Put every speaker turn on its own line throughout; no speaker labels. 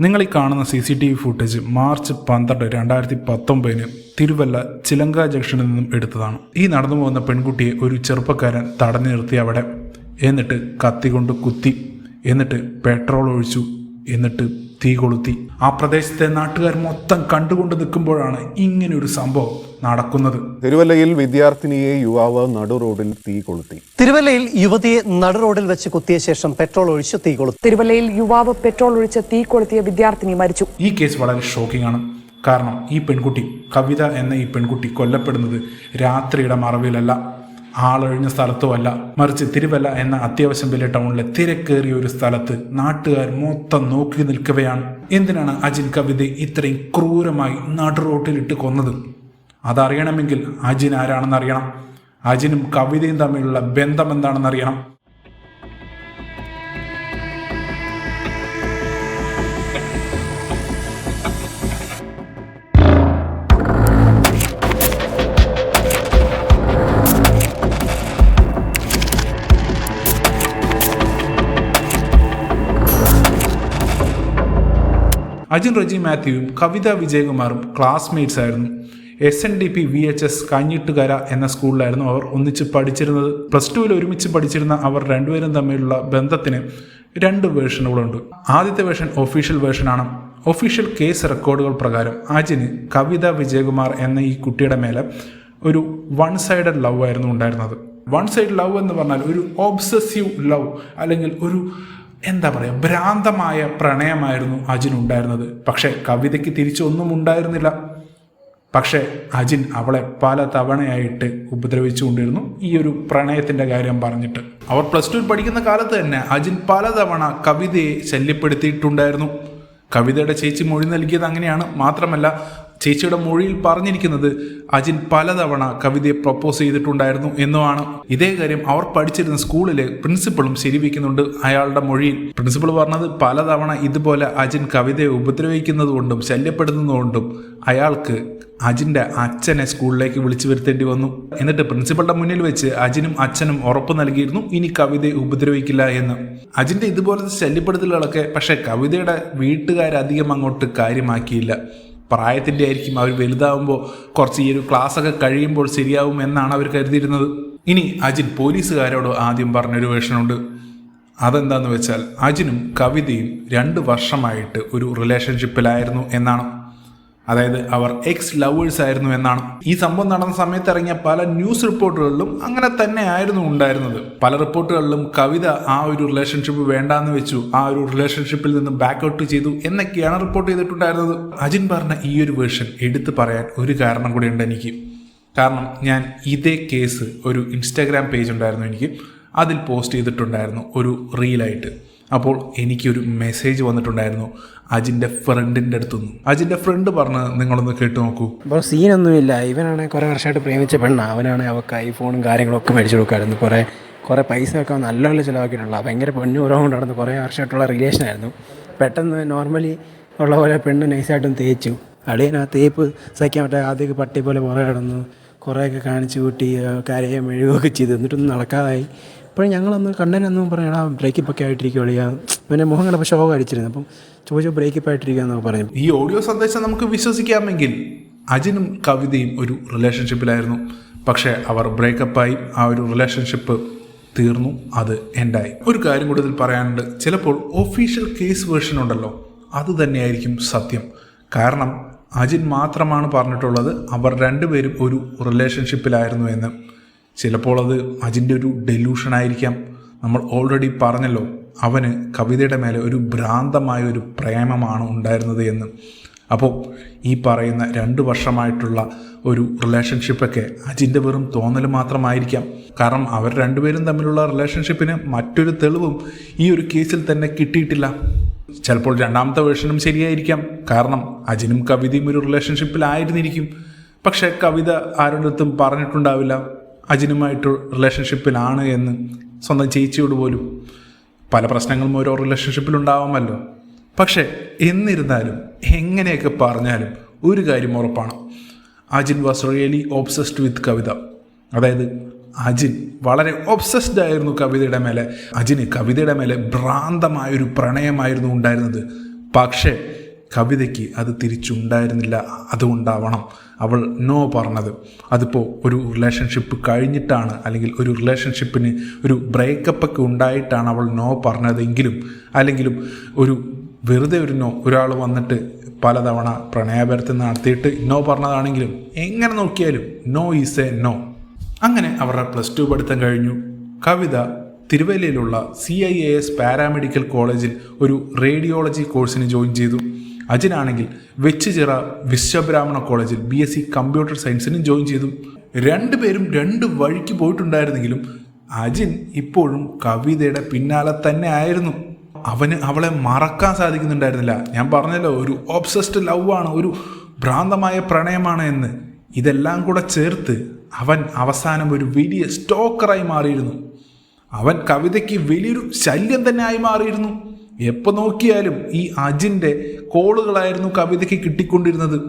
നിങ്ങൾ ഈ കാണുന്ന C C T V footage March പന്ത്രണ്ട് രണ്ടായിരത്തി പത്തൊമ്പതിന് തിരുവല്ല ചിലങ്ക ജംഗ്ഷനിൽ നിന്നും എടുത്തതാണ്. ഈ നടന്നു പോകുന്ന പെൺകുട്ടിയെ ഒരു ചെറുപ്പക്കാരൻ തടഞ്ഞു നിർത്തി അവിടെ. എന്നിട്ട് കത്തി കൊണ്ട് കുത്തി. എന്നിട്ട് പെട്രോൾ ഒഴിച്ചു. എന്നിട്ട് തീ കൊളുത്തി. ആ പ്രദേശത്തെ നാട്ടുകാർ മൊത്തം കണ്ടുകൊണ്ട് നിൽക്കുമ്പോഴാണ് ഇങ്ങനെ ഒരു സംഭവം. നടക്കുന്നത്.
തിരുവല്ലയിൽ വിദ്യാർത്ഥിനിയെ യുവാവ് നടുറോഡിൽ തീ കൊളുത്തി.
തിരുവല്ലയിൽ യുവതിയെ നടുറോഡിൽ വെച്ച് കുത്തിയ ശേഷം പെട്രോൾ ഒഴിച്ച് തീ കൊളുത്തി.
തിരുവല്ലയിൽ യുവാവ് പെട്രോൾ ഒഴിച്ച് തീ കൊളുത്തിയ വിദ്യാർത്ഥിനി മരിച്ചു.
ഈ കേസ് വളരെ ഷോക്കിംഗ് ആണ്. കാരണം ഈ പെൺകുട്ടി കവിത എന്ന ഈ പെൺകുട്ടി കൊല്ലപ്പെടുന്നത് രാത്രിയുടെ മറവിലല്ല. ആളൊഴിഞ്ഞ സ്ഥലത്തുമല്ല മറിച്ച് തിരുവല്ല എന്ന അത്യാവശ്യം വലിയ ടൗണിലെ തിരക്കേറിയ ഒരു സ്ഥലത്ത് നാട്ടുകാർ മൊത്തം നോക്കി നിൽക്കുകയാണ് എന്തിനാണ് അജിൻ കവിതയെ ഇത്രയും ക്രൂരമായി നടുറോട്ടിലിട്ട് കൊന്നത്? അതറിയണമെങ്കിൽ അജിൻ ആരാണെന്ന് അറിയണം. അജിനും കവിതയും തമ്മിലുള്ള ബന്ധം എന്താണെന്ന് അറിയണം. അജിൻ റജി മാത്യുവും കവിത വിജയകുമാറും ക്ലാസ്മേറ്റ്സ് ആയിരുന്നു. S N D P V H S Kanjittukara എന്ന സ്കൂളിലായിരുന്നു അവർ ഒന്നിച്ച് പഠിച്ചിരുന്നത്. പ്ലസ് ടുവിൽ ഒരുമിച്ച് പഠിച്ചിരുന്ന അവർ രണ്ടുപേരും തമ്മിലുള്ള ബന്ധത്തിന് രണ്ട് വേർഷനുകളുണ്ട്. ആദ്യത്തെ വേർഷൻ ഒഫീഷ്യൽ വേർഷനാണ്. ഒഫീഷ്യൽ കേസ് റെക്കോർഡുകൾ പ്രകാരം അജിന് കവിത വിജയകുമാർ എന്ന ഈ കുട്ടിയുടെ മേലെ ഒരു വൺ സൈഡഡ് ലവ് ആയിരുന്നു ഉണ്ടായിരുന്നത്. വൺ സൈഡ് ലവ് എന്ന് പറഞ്ഞാൽ ഒരു ഓബ്സസീവ് ലവ് അല്ലെങ്കിൽ ഒരു എന്താ പറയുക ഭ്രാന്തമായ പ്രണയമായിരുന്നു അജിൻ ഉണ്ടായിരുന്നത്. പക്ഷേ കവിതയ്ക്ക് തിരിച്ചൊന്നും ഉണ്ടായിരുന്നില്ല. പക്ഷേ അജിൻ അവളെ പല തവണയായിട്ട് ഉപദ്രവിച്ചുകൊണ്ടിരുന്നു ഈ ഒരു പ്രണയത്തിന്റെ കാര്യം പറഞ്ഞിട്ട്. അവർ പ്ലസ് ടു പഠിക്കുന്ന കാലത്ത് തന്നെ അജിൻ പലതവണ കവിതയെ ശല്യപ്പെടുത്തിയിട്ടുണ്ടായിരുന്നു. കവിതയുടെ ചേച്ചി മൊഴി നൽകിയത് അങ്ങനെയാണ്. മാത്രമല്ല ചേച്ചിയുടെ മൊഴിയിൽ പറഞ്ഞിരിക്കുന്നത് അജിൻ പലതവണ കവിതയെ പ്രപ്പോസ് ചെയ്തിട്ടുണ്ടായിരുന്നു എന്നുമാണ്. ഇതേ കാര്യം അവർ പഠിച്ചിരുന്ന സ്കൂളിലെ പ്രിൻസിപ്പളും ശരിവെക്കുന്നുണ്ട് അയാളുടെ മൊഴിയിൽ. പ്രിൻസിപ്പൾ പറഞ്ഞത് പലതവണ ഇതുപോലെ അജിൻ കവിതയെ ഉപദ്രവിക്കുന്നതുകൊണ്ടും ശല്യപ്പെടുന്നതുകൊണ്ടും അയാൾക്ക് അജിന്റെ അച്ഛനെ സ്കൂളിലേക്ക് വിളിച്ചു വരുത്തേണ്ടി വന്നു. എന്നിട്ട് പ്രിൻസിപ്പളുടെ മുന്നിൽ വെച്ച് അജിനും അച്ഛനും ഉറപ്പ് നൽകിയിരുന്നു ഇനി കവിതയെ ഉപദ്രവിക്കില്ല എന്ന്. അജിന്റെ ഇതുപോലത്തെ ശല്യപ്പെടുത്തലുകളൊക്കെ പക്ഷേ കവിതയുടെ വീട്ടുകാരധികം അങ്ങോട്ട് കാര്യമാക്കിയില്ല. പ്രായത്തിന്റെ ആയിരിക്കും അവർ വലുതാവുമ്പോൾ കുറച്ച് ഈ ഒരു ക്ലാസ്സൊക്കെ കഴിയുമ്പോൾ ശരിയാവും എന്നാണ് അവർ കരുതിയിരുന്നത്. ഇനി അജിൻ പോലീസുകാരോട് ആദ്യം പറഞ്ഞൊരു വേഷനുണ്ട്. അതെന്താന്ന് വെച്ചാൽ അജിനും കവിതയും രണ്ട് വർഷമായിട്ട് ഒരു റിലേഷൻഷിപ്പിലായിരുന്നു എന്നാണ്. അതായത് അവർ എക്സ് ലവേഴ്സ് ആയിരുന്നു എന്നാണ്. ഈ സംഭവം നടന്ന സമയത്ത് ഇറങ്ങിയ പല ന്യൂസ് റിപ്പോർട്ടുകളിലും അങ്ങനെ തന്നെ ആയിരുന്നു ഉണ്ടായിരുന്നത്. പല റിപ്പോർട്ടുകളിലും കവിത ആ ഒരു റിലേഷൻഷിപ്പ് വേണ്ടാന്ന് വെച്ചു ആ ഒരു റിലേഷൻഷിപ്പിൽ നിന്ന് ബാക്ക് ഔട്ട് ചെയ്തു എന്നൊക്കെയാണ് റിപ്പോർട്ട് ചെയ്തിട്ടുണ്ടായിരുന്നത്. അജിൻ പറഞ്ഞ ഈ ഒരു വേർഷൻ എടുത്തു പറയാൻ ഒരു കാരണം കൂടി ഉണ്ട് എനിക്ക്. കാരണം ഞാൻ ഇതേ കേസ് ഒരു ഇൻസ്റ്റാഗ്രാം പേജ് ഉണ്ടായിരുന്നു എനിക്ക്. അതിൽ പോസ്റ്റ് ചെയ്തിട്ടുണ്ടായിരുന്നു ഒരു റീലായിട്ട് അപ്പോൾ എനിക്കൊരു മെസ്സേജ് വന്നിട്ടുണ്ടായിരുന്നു. അജിന്റെ ഫ്രണ്ടിന്റെ അടുത്തുനിന്ന്. അജിന്റെ ഫ്രണ്ട് പറഞ്ഞ് നിങ്ങളൊന്ന് കേട്ടു നോക്കൂ.
അപ്പോൾ സീനൊന്നുമില്ല. ഇവനാണ് കുറേ വർഷമായിട്ട് പ്രേമിച്ച പെണ്ണ. അവനാണ് അവൾക്ക് ഐഫോണും കാര്യങ്ങളൊക്കെ മേടിച്ചു കൊടുക്കായിരുന്നു. കുറേ കുറേ പൈസ ഒക്കെ നല്ലോണം ചിലവാക്കിയിട്ടുള്ള ഭയങ്കര പൊന്നുറവും കൊണ്ടായിരുന്നു കുറേ വർഷമായിട്ടുള്ള റിലേഷനായിരുന്നു പെട്ടെന്ന് നോർമലി ഉള്ള പോലെ പെണ്ണ് നൈസായിട്ടും തേച്ചു. അളിയൻ ആ തേപ്പ് സഹിക്കാൻ പറ്റാതെ ആദ്യമൊക്കെ പട്ടി പോലെ പുറകെ കിടന്നു കുറേയൊക്കെ കാണിച്ചു കൂട്ടി കരയെ മെഴുകുകയൊക്കെ ചെയ്തു. എന്നിട്ടൊന്നും നടക്കാതായി. ഇപ്പോഴും ഞങ്ങളൊന്ന് കണ്ണനൊന്നും പറയണ ബ്രേക്കപ്പ് ഒക്കെ ആയിട്ടിരിക്കും അളിയാ. പിന്നെ മുഖം കണ്ടപ്പോൾ ഷോക്ക് അടിച്ചിരുന്നു. അപ്പം ചോദിച്ചു ബ്രേക്കപ്പ് ആയിട്ടിരിക്കുക എന്നൊക്കെ പറഞ്ഞു
ഈ ഓഡിയോ സന്ദേശം നമുക്ക് വിശ്വസിക്കാമെങ്കിൽ അജിനും കവിതയും ഒരു റിലേഷൻഷിപ്പിലായിരുന്നു പക്ഷേ അവർ ബ്രേക്കപ്പായി ആ ഒരു റിലേഷൻഷിപ്പ് തീർന്നു. അത് എൻഡായി ഒരു കാര്യം കൂടുതൽ പറയാനുണ്ട്. ചിലപ്പോൾ ഒഫീഷ്യൽ കേസ് വേർഷൻ ഉണ്ടല്ലോ. അത് തന്നെയായിരിക്കും സത്യം. കാരണം അജിൻ മാത്രമാണ് പറഞ്ഞിട്ടുള്ളത് അവർ രണ്ടുപേരും ഒരു റിലേഷൻഷിപ്പിലായിരുന്നു എന്ന്. ചിലപ്പോൾ അത് അജിന്റെ ഒരു ഡെലൂഷൻ ആയിരിക്കാം. നമ്മൾ ഓൾറെഡി പറഞ്ഞല്ലോ അവന് കവിതയുടെ മേലെ ഒരു ഭ്രാന്തമായ ഒരു പ്രേമമാണ് ഉണ്ടായിരുന്നത് എന്ന്. അപ്പോൾ ഈ പറയുന്ന രണ്ട് വർഷമായിട്ടുള്ള ഒരു റിലേഷൻഷിപ്പൊക്കെ അജിന്റെ വെറും തോന്നൽ മാത്രമായിരിക്കാം. കാരണം അവർ രണ്ടുപേരും തമ്മിലുള്ള റിലേഷൻഷിപ്പിന് മറ്റൊരു തെളിവും ഈ ഒരു കേസിൽ തന്നെ കിട്ടിയിട്ടില്ല. ചിലപ്പോൾ രണ്ടാമത്തെ വേർഷനും ശരിയായിരിക്കാം. കാരണം അജിനും കവിതയും ഒരു റിലേഷൻഷിപ്പിലായിരുന്നിരിക്കും പക്ഷേ കവിത ആരുടെ അടുത്തും പറഞ്ഞിട്ടുണ്ടാവില്ല. അജിനുമായിട്ട് റിലേഷൻഷിപ്പിലാണ് എന്ന് സ്വന്തം ചേച്ചിയോട് പോലും പല പ്രശ്നങ്ങളും ഓരോ റിലേഷൻഷിപ്പിലുണ്ടാവാമല്ലോ പക്ഷേ എന്നിരുന്നാലും എങ്ങനെയൊക്കെ പറഞ്ഞാലും ഒരു കാര്യം ഉറപ്പാണ്. Ajin was really obsessed with Kavitha. അതായത് അജിൻ വളരെ ഒബ്സസ്ഡ് ആയിരുന്നു കവിതയുടെ മേലെ. അജിന് കവിതയുടെ മേലെ ഭ്രാന്തമായൊരു പ്രണയമായിരുന്നു ഉണ്ടായിരുന്നത്. പക്ഷേ കവിതയ്ക്ക് അത് തിരിച്ചുണ്ടായിരുന്നില്ല. അതുകൊണ്ടാവണം അവൾ നോ പറഞ്ഞത്. അതിപ്പോൾ ഒരു റിലേഷൻഷിപ്പ് കഴിഞ്ഞിട്ടാണ് അല്ലെങ്കിൽ ഒരു റിലേഷൻഷിപ്പിന് ഒരു ബ്രേക്കപ്പ് ഒക്കെ ഉണ്ടായിട്ടാണ് അവൾ നോ പറഞ്ഞതെങ്കിലും അല്ലെങ്കിലും ഒരു വെറുതെ ഒരു നോ ഒരാൾ വന്നിട്ട് പലതവണ പ്രണയാഭ്യർത്ഥന നടത്തിയിട്ട് നോ പറഞ്ഞതാണെങ്കിലും എങ്ങനെ നോക്കിയാലും നോ ഈസ് എ നോ. അങ്ങനെ അവരുടെ പ്ലസ് ടു പഠിത്തം കഴിഞ്ഞു. Kavitha തിരുവല്ലയിലുള്ള C I A S paramedical കോളേജിൽ ഒരു റേഡിയോളജി കോഴ്സിന് ജോയിൻ ചെയ്തു. അജിനാണെങ്കിൽ വെച്ചുചിറ വിശ്വബ്രാഹ്മണ കോളേജിൽ ബി എസ് സി കമ്പ്യൂട്ടർ സയൻസിനും ജോയിൻ ചെയ്തു. രണ്ടുപേരും രണ്ട് വഴിക്ക് പോയിട്ടുണ്ടായിരുന്നെങ്കിലും അജിൻ ഇപ്പോഴും കവിതയുടെ പിന്നാലെ തന്നെ ആയിരുന്നു. അവന് അവളെ മറക്കാൻ സാധിക്കുന്നുണ്ടായിരുന്നില്ല. ഞാൻ പറഞ്ഞല്ലോ ഒരു ഓബ്സസ്ഡ് ലവ് ആണ് ഒരു ഭ്രാന്തമായ പ്രണയമാണ് എന്ന്. ഇതെല്ലാം കൂടെ ചേർത്ത് അവൻ അവസാനം ഒരു വലിയ സ്റ്റോക്കറായി മാറിയിരുന്നു. അവൻ കവിതയ്ക്ക് വലിയൊരു ശല്യം തന്നെ ആയി മാറിയിരുന്നു. എപ്പോൾ നോക്കിയാലും ഈ അജിന്റെ കോളുകളായിരുന്നു കവിതയ്ക്ക് കിട്ടിക്കൊണ്ടിരുന്നത്.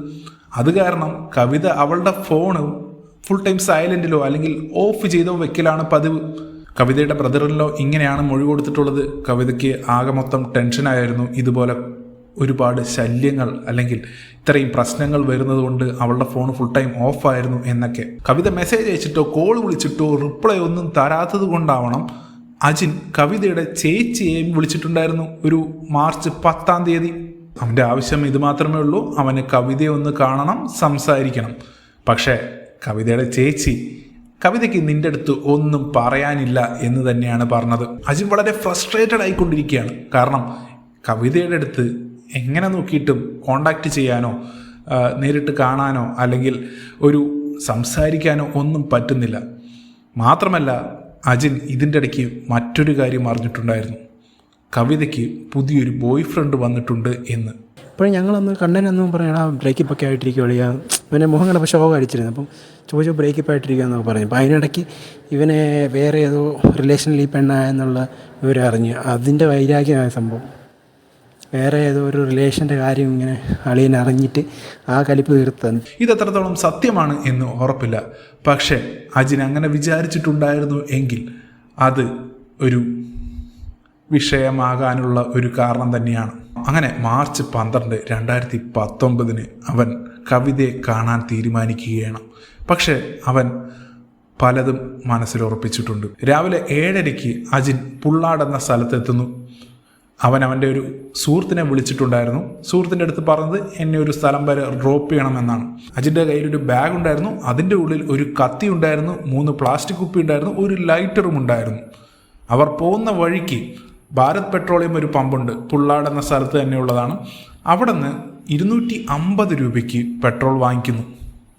അത് കാരണം കവിത അവളുടെ ഫോണ് ഫുൾ ടൈം സൈലന്റിലോ അല്ലെങ്കിൽ ഓഫ് ചെയ്തോ വെക്കലാണ് പതിവ്. കവിതയുടെ ബ്രദറിലോ ഇങ്ങനെയാണ് മൊഴി കൊടുത്തിട്ടുള്ളത്. കവിതയ്ക്ക് ആകെ മൊത്തം ടെൻഷനായിരുന്നു ഇതുപോലെ ഒരുപാട് ശല്യങ്ങൾ അല്ലെങ്കിൽ ഇത്രയും പ്രശ്നങ്ങൾ വരുന്നത് കൊണ്ട് അവളുടെ ഫോൺ ഫുൾ ടൈം ഓഫായിരുന്നു എന്നൊക്കെ. കവിത മെസ്സേജ് അയച്ചിട്ടോ കോൾ വിളിച്ചിട്ടോ റിപ്ലൈ ഒന്നും തരാത്തത് കൊണ്ടാവണം അജിൻ കവിതയുടെ ചേച്ചിയെയും വിളിച്ചിട്ടുണ്ടായിരുന്നു ഒരു മാർച്ച് പത്താം തീയതി. അവന്റെ ആവശ്യം ഇത് മാത്രമേ ഉള്ളൂ. അവന് കവിതയെ ഒന്ന് കാണണം സംസാരിക്കണം. പക്ഷേ കവിതയുടെ ചേച്ചി കവിതയ്ക്ക് നിന്റെ അടുത്ത് ഒന്നും പറയാനില്ല എന്ന് തന്നെയാണ് പറഞ്ഞത്. അജിൻ വളരെ ഫ്രസ്ട്രേറ്റഡ് ആയിക്കൊണ്ടിരിക്കുകയാണ്. കാരണം കവിതയുടെ അടുത്ത് എങ്ങനെ നോക്കിയിട്ടും കോണ്ടാക്ട് ചെയ്യാനോ നേരിട്ട് കാണാനോ അല്ലെങ്കിൽ ഒരു സംസാരിക്കാനോ ഒന്നും പറ്റുന്നില്ല. മാത്രമല്ല അജിൻ ഇതിന്റെ ഇടയ്ക്ക് മറ്റൊരു കാര്യം അറിഞ്ഞിട്ടുണ്ടായിരുന്നു. കവിതയ്ക്ക് പുതിയൊരു ബോയ് ഫ്രണ്ട് വന്നിട്ടുണ്ട് എന്ന്.
അപ്പോൾ ഞങ്ങളൊന്ന് പറയണം പറയണ ബ്രേക്കപ്പ് ഒക്കെ ആയിട്ടിരിക്കുകയാണ് ഇവനെ മുഖം കണ്ടപ്പോൾ ഷോക്ക് അടിച്ചിരുന്നു. അപ്പം ചോദിച്ചു ബ്രേക്കപ്പ് ആയിട്ടിരിക്കുക എന്നൊക്കെ പറഞ്ഞു അപ്പോൾ അതിനിടയ്ക്ക് ഇവനെ വേറെ ഏതോ റിലേഷനിൽ ഈ പെണ്ണായെന്നുള്ള വിവരം അറിഞ്ഞു. അതിന്റെ വൈരാഗ്യമായ സംഭവം. വേറെ ഏതോ ഒരു റിലേഷന്റെ കാര്യം ഇങ്ങനെ അളിയൻ അറിഞ്ഞിട്ട് ആ കലിപ്പ് തീർത്തത്
ഇത് എത്രത്തോളം സത്യമാണ് എന്ന് ഉറപ്പില്ല. പക്ഷേ അജിൻ അങ്ങനെ വിചാരിച്ചിട്ടുണ്ടായിരുന്നു എങ്കിൽ അത് ഒരു വിഷയമാകാനുള്ള ഒരു കാരണം തന്നെയാണ്. അങ്ങനെ മാർച്ച് പന്ത്രണ്ട് രണ്ടായിരത്തി പത്തൊമ്പതിന് അവൻ കവിതയെ കാണാൻ തീരുമാനിക്കുകയാണ്. പക്ഷേ അവൻ പലതും മനസ്സിലുറപ്പിച്ചിട്ടുണ്ട് രാവിലെ ഏഴരയ്ക്ക് അജിൻ പുള്ളാട് എന്ന സ്ഥലത്തെത്തുന്നു. അവൻ അവന്റെ ഒരു സുഹൃത്തിനെ വിളിച്ചിട്ടുണ്ടായിരുന്നു. സുഹൃത്തിന്റെ അടുത്ത് പറഞ്ഞത് എന്നെ ഒരു സ്ഥലം വരെ ഡ്രോപ്പ് ചെയ്യണമെന്നാണ്. അജിന്റെ കയ്യിൽ ഒരു ബാഗ് ഉണ്ടായിരുന്നു. അതിന്റെ ഉള്ളിൽ ഒരു കത്തി ഉണ്ടായിരുന്നു. മൂന്ന് പ്ലാസ്റ്റിക് കുപ്പി ഉണ്ടായിരുന്നു. ഒരു ലൈറ്ററും ഉണ്ടായിരുന്നു. അവർ പോകുന്ന വഴിക്ക് ഭാരത് പെട്രോളിയം ഒരു പമ്പുണ്ട്. പുള്ളാട് എന്ന സ്ഥലത്ത് തന്നെയുള്ളതാണ് അവിടെ നിന്ന് ഇരുന്നൂറ്റി അമ്പത് രൂപയ്ക്ക് പെട്രോൾ വാങ്ങിക്കുന്നു.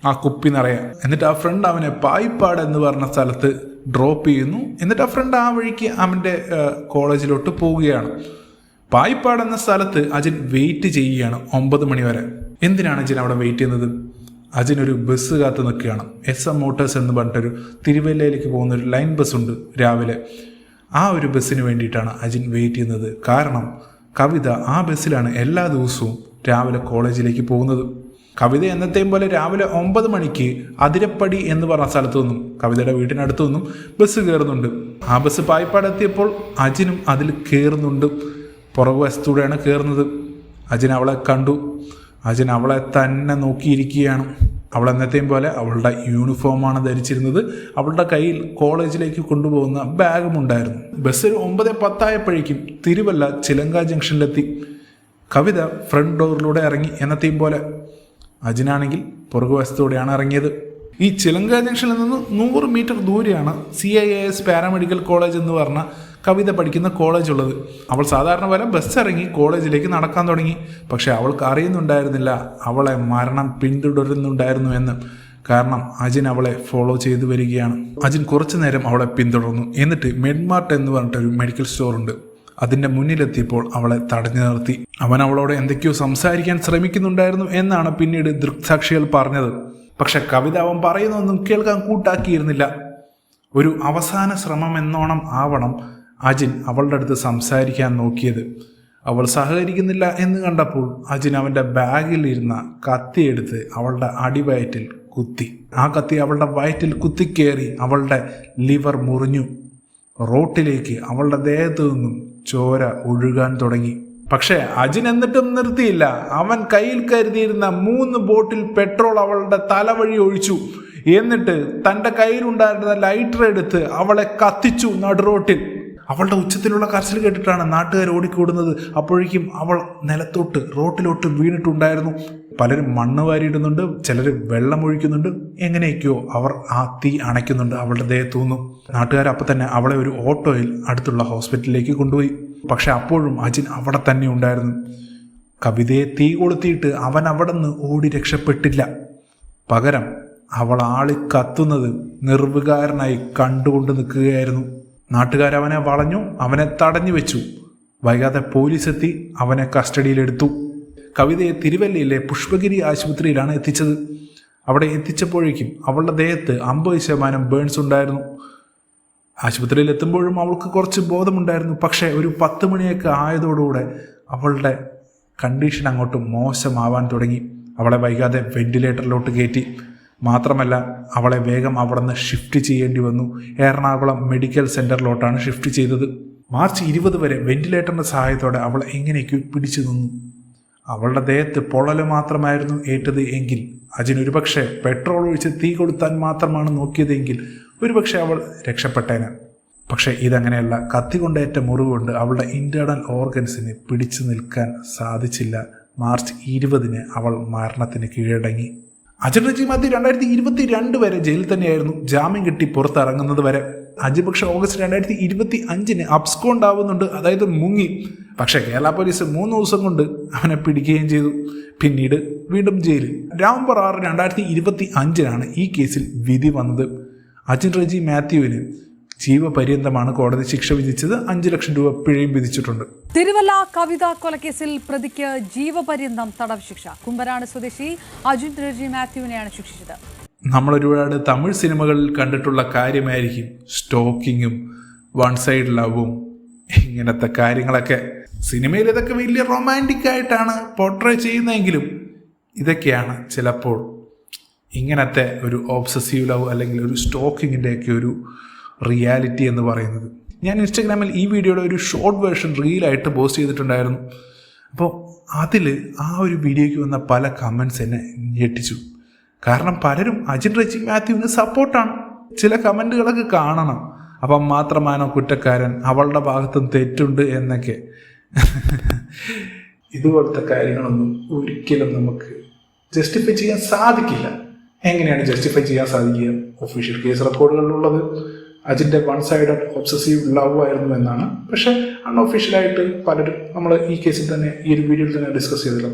ആ കുപ്പി നിറയെ. എന്നിട്ട് ആ ഫ്രണ്ട് അവനെ പായിപ്പാട് എന്ന് പറഞ്ഞ സ്ഥലത്ത് ഡ്രോപ്പ് ചെയ്യുന്നു. എന്നിട്ട് ആ ഫ്രണ്ട് ആ വഴിക്ക് അവന്റെ കോളേജിലോട്ട് പോവുകയാണ്. പായിപ്പാട് എന്ന സ്ഥലത്ത് അജിൻ വെയിറ്റ് ചെയ്യുകയാണ് ഒമ്പത് മണി വരെ. എന്തിനാണ് അജിൻ അവിടെ വെയിറ്റ് ചെയ്യുന്നത്? അജിൻ ഒരു ബസ് കാത്ത് നിൽക്കുകയാണ്. എസ് എം മോട്ടേഴ്സ് എന്ന് പറഞ്ഞിട്ടൊരു തിരുവല്ലയിലേക്ക് പോകുന്ന ഒരു ലൈൻ ബസ് ഉണ്ട് രാവിലെ. ആ ഒരു ബസ്സിന് വേണ്ടിയിട്ടാണ് അജിൻ വെയിറ്റ് ചെയ്യുന്നത്. കാരണം കവിത ആ ബസ്സിലാണ് എല്ലാ ദിവസവും രാവിലെ കോളേജിലേക്ക് പോകുന്നത്. കവിത എന്നത്തെയും പോലെ രാവിലെ ഒമ്പത് മണിക്ക് അതിരപ്പടി എന്ന് പറഞ്ഞ സ്ഥലത്തു നിന്നും കവിതയുടെ വീട്ടിനടുത്തു നിന്നും ബസ് കയറുന്നുണ്ട്. ആ ബസ് പായ്പാടെത്തിയപ്പോൾ അജിനും അതിൽ കയറുന്നുണ്ട്. പുറകു വശത്തൂടെയാണ് കയറുന്നത് അജിൻ അവളെ കണ്ടു. അജിൻ അവളെ തന്നെ നോക്കിയിരിക്കുകയാണ്. അവൾ എന്നത്തെയും പോലെ അവളുടെ യൂണിഫോമാണ് ധരിച്ചിരുന്നത്. അവളുടെ കയ്യിൽ കോളേജിലേക്ക് കൊണ്ടുപോകുന്ന ബാഗും ഉണ്ടായിരുന്നു. ബസ് ഒരു ഒമ്പത് പത്തായപ്പോഴേക്കും തിരുവല്ല ചിലങ്ക ജംഗ്ഷനിലെത്തി കവിത ഫ്രണ്ട് ഡോറിലൂടെ ഇറങ്ങി. എന്നത്തെയും പോലെ അജിനാണെങ്കിൽ പുറകുവശത്തൂടെയാണ് ഇറങ്ങിയത്. ഈ ചിലങ്ക ജംഗ്ഷനിൽ നിന്ന് നൂറ് മീറ്റർ ദൂരെയാണ് C I A S paramedical college എന്ന് പറഞ്ഞ കവിത പഠിക്കുന്ന കോളേജ് ഉള്ളത്. അവൾ സാധാരണ പോലെ ബസ് ഇറങ്ങി കോളേജിലേക്ക് നടക്കാൻ തുടങ്ങി. പക്ഷെ അവൾക്ക് അറിയുന്നുണ്ടായിരുന്നില്ല. അവളെ മരണം പിന്തുടരുന്നുണ്ടായിരുന്നു എന്ന്. കാരണം അജിൻ അവളെ ഫോളോ ചെയ്തു വരികയാണ്. അജിൻ കുറച്ചു നേരം അവളെ പിന്തുടർന്നു. എന്നിട്ട് മെഡ്മാർട്ട് എന്ന് പറഞ്ഞിട്ടൊരു മെഡിക്കൽ സ്റ്റോർ ഉണ്ട്. അതിന്റെ മുന്നിലെത്തിയപ്പോൾ അവളെ തടഞ്ഞു നിർത്തി. അവൻ അവളോട് എന്തൊക്കെയോ സംസാരിക്കാൻ ശ്രമിക്കുന്നുണ്ടായിരുന്നു എന്നാണ് പിന്നീട് ദൃക്സാക്ഷികൾ പറഞ്ഞത്. പക്ഷെ കവിത അവൻ പറയുന്നൊന്നും കേൾക്കാൻ കൂട്ടാക്കിയിരുന്നില്ല. ഒരു അവസാന ശ്രമം എന്നോണം ആവണം അജിൻ അവളുടെ അടുത്ത് സംസാരിക്കാൻ നോക്കിയത്. അവൾ സഹകരിക്കുന്നില്ല എന്ന് കണ്ടപ്പോൾ അജിൻ അവന്റെ ബാഗിൽ ഇരുന്ന കത്തിയെടുത്ത് അവളുടെ അടിവയറ്റിൽ കുത്തി. ആ കത്തി അവളുടെ വയറ്റിൽ കുത്തിക്കേറി അവളുടെ ലിവർ മുറിഞ്ഞു. റോട്ടിലേക്ക് അവളുടെ ദേഹത്തു നിന്നും ചോര ഒഴുകാൻ തുടങ്ങി. പക്ഷേ അജിൻ എന്നിട്ടും നിർത്തിയില്ല. അവൻ കയ്യിൽ കരുതിയിരുന്ന മൂന്ന് ബോട്ടിൽ പെട്രോൾ അവളുടെ തലവഴി ഒഴിച്ചു. എന്നിട്ട് തന്റെ കയ്യിലുണ്ടായിരുന്ന ലൈറ്റർ എടുത്ത് അവളെ കത്തിച്ചു നടുറോട്ടിൽ. അവളുടെ ഉച്ചത്തിലുള്ള കരച്ചിൽ കേട്ടിട്ടാണ് നാട്ടുകാർ ഓടിക്കൂടുന്നത്. അപ്പോഴേക്കും അവൾ നിലത്തോട്ട് റോട്ടിലോട്ട് വീണിട്ടുണ്ടായിരുന്നു. പലരും മണ്ണ് വാരിയിടുന്നുണ്ട് ചിലർ വെള്ളം ഒഴിക്കുന്നുണ്ട് എങ്ങനെയൊക്കെയോ അവർ ആ തീ അണയ്ക്കുന്നുണ്ട് അവളുടെ ദേഹത്തു നിന്നും. നാട്ടുകാർ അപ്പം തന്നെ അവളെ ഒരു ഓട്ടോയിൽ അടുത്തുള്ള ഹോസ്പിറ്റലിലേക്ക് കൊണ്ടുപോയി. പക്ഷെ അപ്പോഴും അജിൻ അവിടെ തന്നെ ഉണ്ടായിരുന്നു. കവിതയെ തീ കൊളുത്തിയിട്ട് അവൻ അവിടെ നിന്ന് ഓടി രക്ഷപ്പെട്ടില്ല. പകരം അവൾ ആളി കത്തുന്നത് നിർവികാരനായി കണ്ടുകൊണ്ട് നിൽക്കുകയായിരുന്നു. നാട്ടുകാരവനെ വളഞ്ഞു അവനെ തടഞ്ഞു വെച്ചു. വൈകാതെ പോലീസ് എത്തി അവനെ കസ്റ്റഡിയിലെടുത്തു. കവിതയെ തിരുവല്ലയിലെ പുഷ്പഗിരി ആശുപത്രിയിലാണ് എത്തിച്ചത്. അവിടെ എത്തിച്ചപ്പോഴേക്കും അവളുടെ ദേഹത്ത് അമ്പത് ശതമാനം ബേൺസ് ഉണ്ടായിരുന്നു. ആശുപത്രിയിൽ എത്തുമ്പോഴും അവൾക്ക് കുറച്ച് ബോധമുണ്ടായിരുന്നു. പക്ഷേ ഒരു പത്ത് മണിയൊക്കെ ആയതോടുകൂടെ അവളുടെ കണ്ടീഷൻ അങ്ങോട്ട് മോശമാവാൻ തുടങ്ങി. അവളെ വൈകാതെ വെന്റിലേറ്ററിലോട്ട് കയറ്റി. മാത്രമല്ല അവളെ വേഗം അവിടെ നിന്ന് ഷിഫ്റ്റ് ചെയ്യേണ്ടി വന്നു. എറണാകുളം മെഡിക്കൽ സെന്ററിലോട്ടാണ് ഷിഫ്റ്റ് ചെയ്തത്. മാർച്ച് ഇരുപത് വരെ വെന്റിലേറ്ററിന്റെ സഹായത്തോടെ അവൾ എങ്ങനെയൊക്കെ പിടിച്ചു നിന്നു? അവളുടെ ദേഹത്ത് പൊള്ളൽ മാത്രമായിരുന്നു ഏറ്റത് എങ്കിൽ അജിൻ ഒരുപക്ഷെ പെട്രോൾ ഒഴിച്ച് തീ കൊടുത്താൻ മാത്രമാണ് നോക്കിയതെങ്കിൽ ഒരുപക്ഷെ അവൾ രക്ഷപ്പെട്ടേനെ. പക്ഷെ ഇതങ്ങനെയല്ല കത്തി കൊണ്ടേറ്റ മുറിവ് കൊണ്ട് അവളുടെ ഇന്റേണൽ ഓർഗൻസിന് പിടിച്ചു നിൽക്കാൻ സാധിച്ചില്ല. മാർച്ച് ഇരുപതിന് അവൾ മരണത്തിന് കീഴടങ്ങി. അജിൻ റജി മതി രണ്ടായിരത്തി ഇരുപത്തി രണ്ട് വരെ ജയിലിൽ തന്നെയായിരുന്നു. ജാമ്യം കിട്ടി പുറത്തിറങ്ങുന്നത് വരെ. അജി പക്ഷേ ഓഗസ്റ്റ് രണ്ടായിരത്തി ഇരുപത്തി അഞ്ചിന് അബ്സ്കോണ്ടാവുന്നുണ്ട് അതായത് മുങ്ങി. പക്ഷേ കേരള പോലീസ് മൂന്ന് ദിവസം കൊണ്ട് അവനെ പിടിക്കുകയും ചെയ്തു. പിന്നീട് വീണ്ടും ജയിലിൽ. നവംബർ ആറ് രണ്ടായിരത്തി ഇരുപത്തി അഞ്ചിനാണ് ഈ കേസിൽ വിധി വന്നത്. അജിൻ റജി മാത്യുവിന് ജീവപര്യന്തമാണ് കോടതി ശിക്ഷ വിധിച്ചത്. അഞ്ചു ലക്ഷം രൂപ പിഴയും വിധിച്ചിട്ടുണ്ട്.
തിരുവല്ല കവിതാ കൊലക്കേസിൽ പ്രതിക്ക് ജീവപര്യന്തം തടവ് ശിക്ഷ. കുമ്പനാട് സ്വദേശി അജിൻ റജി മാത്യുവിനെയാണ് ശിക്ഷിച്ചത്.
നമ്മൾ ഒരുപാട് തമിഴ് സിനിമകളിൽ കണ്ടിട്ടുള്ള കാര്യമായിരിക്കും. സ്റ്റോക്കിങ്ങും വൺ സൈഡ് ലവും ഇങ്ങനത്തെ കാര്യങ്ങളൊക്കെ. സിനിമയിൽ ഇതൊക്കെ വലിയ റൊമാന്റിക് ആയിട്ടാണ് പോർട്രേ ചെയ്യുന്നതെങ്കിലും ഇതൊക്കെയാണ് ചിലപ്പോൾ ഇങ്ങനത്തെ ഒരു ഓബ്സസീവ് ലവ് അല്ലെങ്കിൽ ഒരു സ്റ്റോക്കിങ്ങിന്റെയൊക്കെ ഒരു റിയാലിറ്റി എന്ന് പറയുന്നത്. ഞാൻ ഇൻസ്റ്റാഗ്രാമിൽ ഈ വീഡിയോയുടെ ഒരു ഷോർട്ട് വേർഷൻ റീലായിട്ട് പോസ്റ്റ് ചെയ്തിട്ടുണ്ടായിരുന്നു. അപ്പോൾ അതിൽ ആ ഒരു വീഡിയോയ്ക്ക് വന്ന പല കമൻസ് എന്നെ ഞെട്ടിച്ചു. കാരണം പലരും അജിൻ റജി മാത്യുവിന് സപ്പോർട്ടാണ് ചില കമന്റുകളൊക്കെ കാണണം. അപ്പം മാത്രമാണോ കുറ്റക്കാരൻ? അവളുടെ ഭാഗത്തും തെറ്റുണ്ട് എന്നൊക്കെ. ഇതുപോലത്തെ കാര്യങ്ങളൊന്നും ഒരിക്കലും നമുക്ക് ജസ്റ്റിഫൈ ചെയ്യാൻ സാധിക്കില്ല. എങ്ങനെയാണ് ജസ്റ്റിഫൈ ചെയ്യാൻ സാധിക്കുക? ഒഫീഷ്യൽ കേസ് റെക്കോർഡുകളിലുള്ളത് അജിന്റെ വൺ സൈഡഡ് ഒബ്സസീവ് ലവ് ആയിരുന്നു എന്നാണ്. പക്ഷെ അൺഒഫീഷ്യലായിട്ട് പലരും നമ്മൾ ഈ കേസിൽ തന്നെ ഈ ഒരു വീഡിയോയിൽ തന്നെ ഡിസ്കസ് ചെയ്തല്ലോ.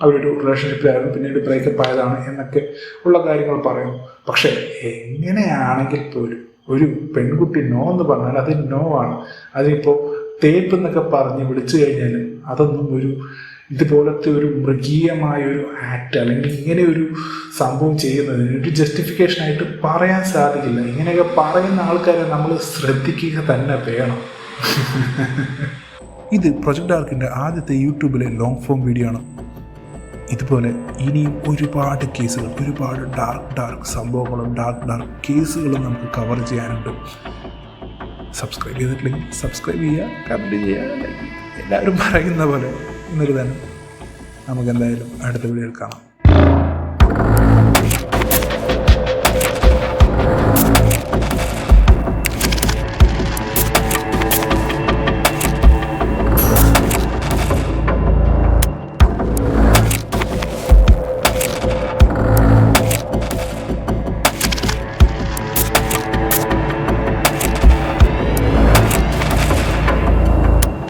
അവരൊരു റിലേഷൻഷിപ്പിലായിരുന്നു പിന്നീട് ബ്രേക്കപ്പ് ആയതാണ് എന്നൊക്കെ ഉള്ള കാര്യങ്ങൾ പറയുന്നു. പക്ഷെ എങ്ങനെയാണെങ്കിൽ പോലും ഒരു പെൺകുട്ടി നോ എന്ന് പറഞ്ഞാൽ അത് നോ ആണ്. അതിനിപ്പോൾ തേപ്പ് എന്നൊക്കെ പറഞ്ഞ് വിളിച്ചു കഴിഞ്ഞാൽ അതൊന്നും ഒരു ഇതുപോലത്തെ ഒരു മൃഗീയമായ ഒരു ആക്ട് അല്ലെങ്കിൽ ഇങ്ങനെ ഒരു സംഭവം ചെയ്യുന്നതിന് ഒരു ജസ്റ്റിഫിക്കേഷൻ ആയിട്ട് പറയാൻ സാധിക്കില്ല. ഇങ്ങനെയൊക്കെ പറയുന്ന ആൾക്കാരെ നമ്മൾ ശ്രദ്ധിക്കുക തന്നെ വേണം. ഇത് പ്രൊജക്ട് ആർക്കിന്റെ ആദ്യത്തെ യൂട്യൂബിലെ ലോങ് ഫോം വീഡിയോ ആണ്. ഇതുപോലെ ഇനിയും ഒരുപാട് കേസുകൾ ഒരുപാട് ഡാർക്ക് ഡാർക്ക് സംഭവങ്ങളും ഡാർക്ക് ഡാർക്ക് കേസുകളും നമുക്ക് കവർ ചെയ്യാനുണ്ട്. സബ്സ്ക്രൈബ് ചെയ്തിട്ടില്ലെങ്കിൽ സബ്സ്ക്രൈബ് ചെയ്യുക കമന്റ് ചെയ്യുക. എല്ലാവരും പറയുന്ന പോലെ ഇന്നൊരു തന്നെ നമുക്കെന്തായാലും അടുത്ത വീഡിയോയിൽ കാണാം